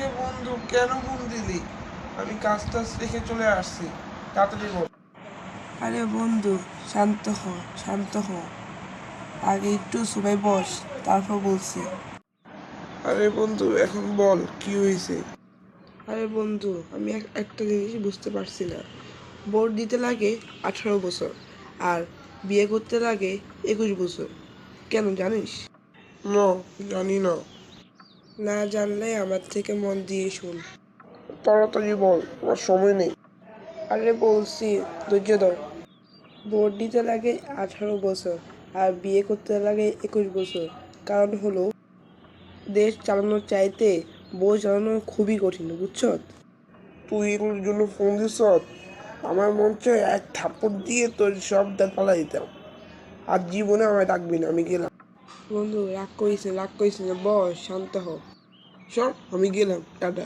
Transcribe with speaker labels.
Speaker 1: কিরে বন্ধু কেন ফোন দিলি? আমি কাজ টাজ রেখে চলে আসছি তাড়াতাড়ি বল।
Speaker 2: আরে বন্ধু শান্ত হ শান্ত হ। আগে একটু সবাই বস তারপর বলছি।
Speaker 1: আরে বন্ধু এখন বল কি হয়েছে?
Speaker 2: আরে বন্ধু আমি এক- একটা জিনিস বুঝতে পারছি না। ভোট দিতে লাগে আঠারো বছর আর বিয়ে করতে লাগে একুশ বছর। কেন জানিস?
Speaker 1: না জানি না।
Speaker 2: না জানলে আমার থেকে মন দিয়ে শুন।
Speaker 1: তাড়াতাড়ি বল আমার সময় নেই।
Speaker 2: আরে বলছি ধৈর্য ধর। ভোট দিতে লাগে আঠারো বছর আর বিয়ে করতে লাগে একুশ বছর। কারণ হলো দেশ চালানোর চাইতে বই চালানো খুবই কঠিন বুঝছ?
Speaker 1: তুই এগুলোর জন্য ফোন দিস আমার মন চায় এক থাপ্পড় দিয়ে তোর সব দাঁত পালা দিতাম। আর জীবনে আমায় ডাকবি না আমি গেলাম।
Speaker 2: বন্ধু রাগ করিস না রাগ করিস না বস শান্ত হ।
Speaker 1: সব আমি গেলাম টাটা।